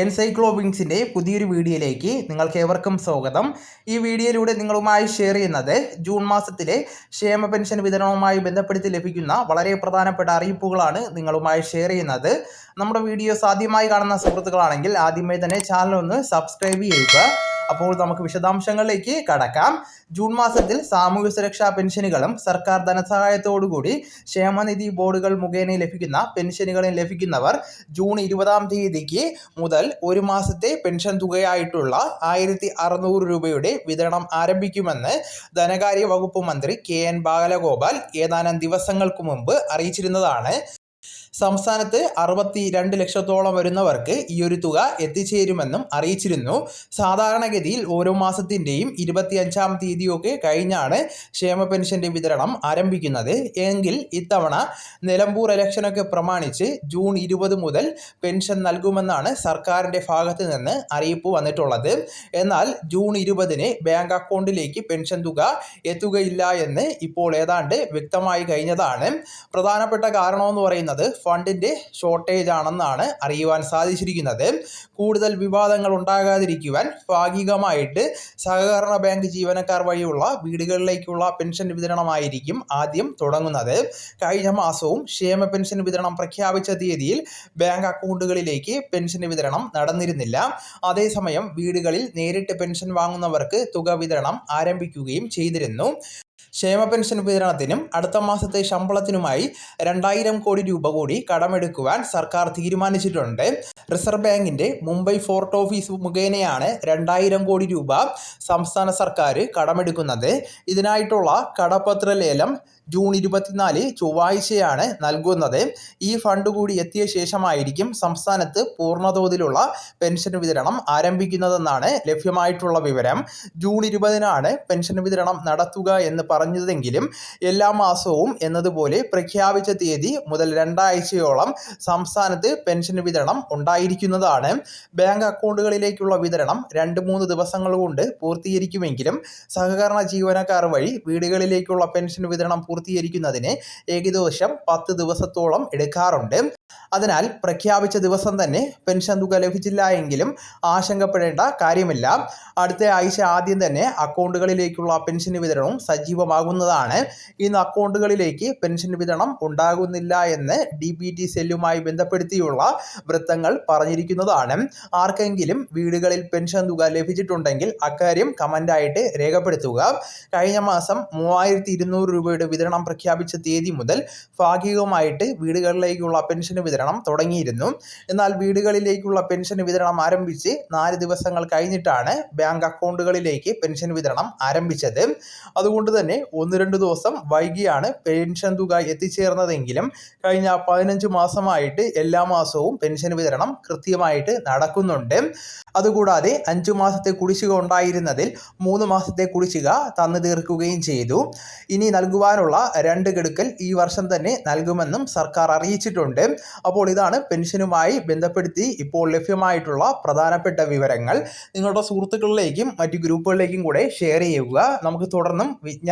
എൻസൈക്ലോബിങ്സിന്റെ പുതിയൊരു വീഡിയോയിലേക്ക് നിങ്ങൾക്ക് ഏവർക്കും സ്വാഗതം. ഈ വീഡിയോയിലൂടെ നിങ്ങളുമായി ഷെയർ ചെയ്യുന്നത് ജൂൺ മാസത്തിലെ ക്ഷേമ പെൻഷൻ വിതരണവുമായി ബന്ധപ്പെടുത്തി ലഭിക്കുന്ന വളരെ പ്രധാനപ്പെട്ട അറിയിപ്പുകളാണ് നിങ്ങളുമായി ഷെയർ ചെയ്യുന്നത്. നമ്മുടെ വീഡിയോസ് ആദ്യമായി കാണുന്ന സുഹൃത്തുക്കളാണെങ്കിൽ ആദ്യമായി തന്നെ ചാനൽ ഒന്ന് സബ്സ്ക്രൈബ് ചെയ്യുക. അപ്പോൾ നമുക്ക് വിശദാംശങ്ങളിലേക്ക് കടക്കാം. ജൂൺ മാസത്തിൽ സാമൂഹ്യ സുരക്ഷാ പെൻഷനുകളും സർക്കാർ ധനസഹായത്തോടുകൂടി ക്ഷേമനിധി ബോർഡുകൾ മുഖേന ലഭിക്കുന്ന പെൻഷനുകളും ലഭിക്കുന്നവർ ജൂൺ ഇരുപതാം തീയതിക്ക് മുതൽ ഒരു മാസത്തെ പെൻഷൻ തുകയായിട്ടുള്ള ആയിരത്തി അറുന്നൂറ് രൂപയുടെ വിതരണം ആരംഭിക്കുമെന്ന് ധനകാര്യ വകുപ്പ് മന്ത്രി കെ എൻ ബാലഗോപാൽ ഏതാനും ദിവസങ്ങൾക്ക് മുമ്പ് അറിയിച്ചിരുന്നതാണ്. സംസ്ഥാനത്ത് അറുപത്തി രണ്ട് ലക്ഷത്തോളം വരുന്നവർക്ക് ഈ ഒരു തുക എത്തിച്ചേരുമെന്നും അറിയിച്ചിരുന്നു. സാധാരണഗതിയിൽ ഓരോ മാസത്തിന്റെയും ഇരുപത്തിയഞ്ചാം തീയതിയൊക്കെ കഴിഞ്ഞാണ് ക്ഷേമ പെൻഷന്റെ വിതരണം ആരംഭിക്കുന്നത്. എങ്കിൽ ഇത്തവണ നിലമ്പൂർ ഇലക്ഷനൊക്കെ പ്രമാണിച്ച് ജൂൺ ഇരുപത് മുതൽ പെൻഷൻ നൽകുമെന്നാണ് സർക്കാരിന്റെ ഭാഗത്ത് നിന്ന് അറിയിപ്പ് വന്നിട്ടുള്ളത്. എന്നാൽ ജൂൺ ഇരുപതിന് ബാങ്ക് അക്കൗണ്ടിലേക്ക് പെൻഷൻ തുക എത്തുകയില്ല എന്ന് ഇപ്പോൾ ഏതാണ്ട് വ്യക്തമായി കഴിഞ്ഞതാണ്. പ്രധാനപ്പെട്ട കാരണമെന്ന് പറയുന്നത് ഫണ്ടിന്റെ ഷോർട്ടേജ് ആണെന്നാണ് അറിയുവാൻ സാധിച്ചിരിക്കുന്നത്. കൂടുതൽ വിവാദങ്ങൾ ഉണ്ടാകാതിരിക്കുവാൻ ഭാഗികമായിട്ട് സഹകരണ ബാങ്ക് ജീവനക്കാർ വഴിയുള്ള വീടുകളിലേക്കുള്ള പെൻഷൻ വിതരണമായിരിക്കും ആദ്യം തുടങ്ങുന്നത്. കഴിഞ്ഞ മാസവും ക്ഷേമ പെൻഷൻ വിതരണം പ്രഖ്യാപിച്ച തീയതിയിൽ ബാങ്ക് അക്കൗണ്ടുകളിലേക്ക് പെൻഷൻ വിതരണം നടന്നിരുന്നില്ല. അതേസമയം വീടുകളിൽ നേരിട്ട് പെൻഷൻ വാങ്ങുന്നവർക്ക് തുക വിതരണം ആരംഭിക്കുകയും ചെയ്തിരുന്നു. ക്ഷേമ പെൻഷൻ വിതരണത്തിനും അടുത്ത മാസത്തെ ശമ്പളത്തിനുമായി രണ്ടായിരം കോടി രൂപ കൂടി കടമെടുക്കുവാൻ സർക്കാർ തീരുമാനിച്ചിട്ടുണ്ട്. റിസർവ് ബാങ്കിന്റെ മുംബൈ ഫോർട്ട് ഓഫീസ് മുഖേനയാണ് രണ്ടായിരം കോടി രൂപ സംസ്ഥാന സർക്കാർ കടമെടുക്കുന്നത്. ഇതിനായിട്ടുള്ള കടപത്ര ലേലം ജൂൺ ഇരുപത്തിനാല് ചൊവ്വാഴ്ചയാണ് നൽകുന്നത്. ഈ ഫണ്ട് കൂടി എത്തിയ ശേഷമായിരിക്കും സംസ്ഥാനത്ത് പൂർണതോതിലുള്ള പെൻഷൻ വിതരണം ആരംഭിക്കുന്നതെന്നാണ് ലഭ്യമായിട്ടുള്ള വിവരം. ജൂൺ ഇരുപതിനാണ് പെൻഷൻ വിതരണം നടത്തുക എന്ന് പറഞ്ഞതെങ്കിലും എല്ലാ മാസവും എന്നതുപോലെ പ്രഖ്യാപിച്ച തീയതി മുതൽ രണ്ടാഴ്ചയോളം സംസ്ഥാനത്ത് പെൻഷൻ വിതരണം ഉണ്ടായിരിക്കുന്നതാണ്. ബാങ്ക് അക്കൗണ്ടുകളിലേക്കുള്ള വിതരണം രണ്ട് മൂന്ന് ദിവസങ്ങൾ കൊണ്ട് പൂർത്തീകരിക്കുമെങ്കിലും സഹകരണ ജീവനക്കാർ വഴി വീടുകളിലേക്കുള്ള പെൻഷൻ വിതരണം പൂർത്തീകരിക്കുന്നതിന് ഏകദേശം പത്ത് ദിവസത്തോളം എടുക്കാറുണ്ട്. അതിനാൽ പ്രഖ്യാപിച്ച ദിവസം തന്നെ പെൻഷൻ തുക ലഭിച്ചില്ല എങ്കിലും ആശങ്കപ്പെടേണ്ട കാര്യമില്ല. അടുത്ത ആഴ്ച ആദ്യം തന്നെ അക്കൗണ്ടുകളിലേക്കുള്ള പെൻഷൻ വിതരണവും സജീവമാകുന്നതാണ് ഇന്ന് അക്കൗണ്ടുകളിലേക്ക് പെൻഷൻ വിതരണം ഉണ്ടാകുന്നില്ല എന്ന് ഡി ബി ടി സെല്ലുമായി ബന്ധപ്പെടുത്തിയുള്ള വൃത്തങ്ങൾ പറഞ്ഞിരിക്കുന്നതാണ്. ആർക്കെങ്കിലും വീടുകളിൽ പെൻഷൻ തുക ലഭിച്ചിട്ടുണ്ടെങ്കിൽ അക്കാര്യം കമന്റായിട്ട് രേഖപ്പെടുത്തുക. കഴിഞ്ഞ മാസം മൂവായിരത്തി ഇരുന്നൂറ് രൂപയുടെ വിതരണം പ്രഖ്യാപിച്ച തീയതി മുതൽ ഭാഗികമായിട്ട് വീടുകളിലേക്കുള്ള പെൻഷൻ വിതരണം തുടങ്ങിയിരുന്നു. എന്നാൽ വീടുകളിലേക്കുള്ള പെൻഷൻ വിതരണം ആരംഭിച്ച് നാല് ദിവസങ്ങൾ കഴിഞ്ഞിട്ടാണ് ബാങ്ക് അക്കൗണ്ടുകളിലേക്ക് പെൻഷൻ വിതരണം ആരംഭിച്ചത്. അതുകൊണ്ട് തന്നെ ഒന്ന് രണ്ട് ദിവസം വൈകിയാണ് പെൻഷൻ തുക എത്തിച്ചേർന്നതെങ്കിലും കഴിഞ്ഞ പതിനഞ്ച് മാസമായിട്ട് എല്ലാ മാസവും പെൻഷൻ വിതരണം കൃത്യമായിട്ട് നടക്കുന്നുണ്ട്. അതുകൂടാതെ അഞ്ചു മാസത്തെ കുടിശ്ശിക ഉണ്ടായിരുന്നതിൽ മൂന്ന് മാസത്തെ കുടിശ്ശിക തന്നു തീർക്കുകയും ചെയ്തു. ഇനി നൽകുവാനുള്ള രണ്ട് ഗഡുക്കൽ ഈ വർഷം തന്നെ നൽകുമെന്നും സർക്കാർ അറിയിച്ചിട്ടുണ്ട്. അപ്പോൾ ഇതാണ് പെൻഷനുമായി ബന്ധപ്പെടുത്തി ഇപ്പോൾ ലഭ്യമായിട്ടുള്ള പ്രധാനപ്പെട്ട വിവരങ്ങൾ. നിങ്ങളുടെ സുഹൃത്തുക്കളിലേക്കും മറ്റു ഗ്രൂപ്പുകളിലേക്കും കൂടെ ഷെയർ ചെയ്യുക. നമുക്ക് തുടർന്നും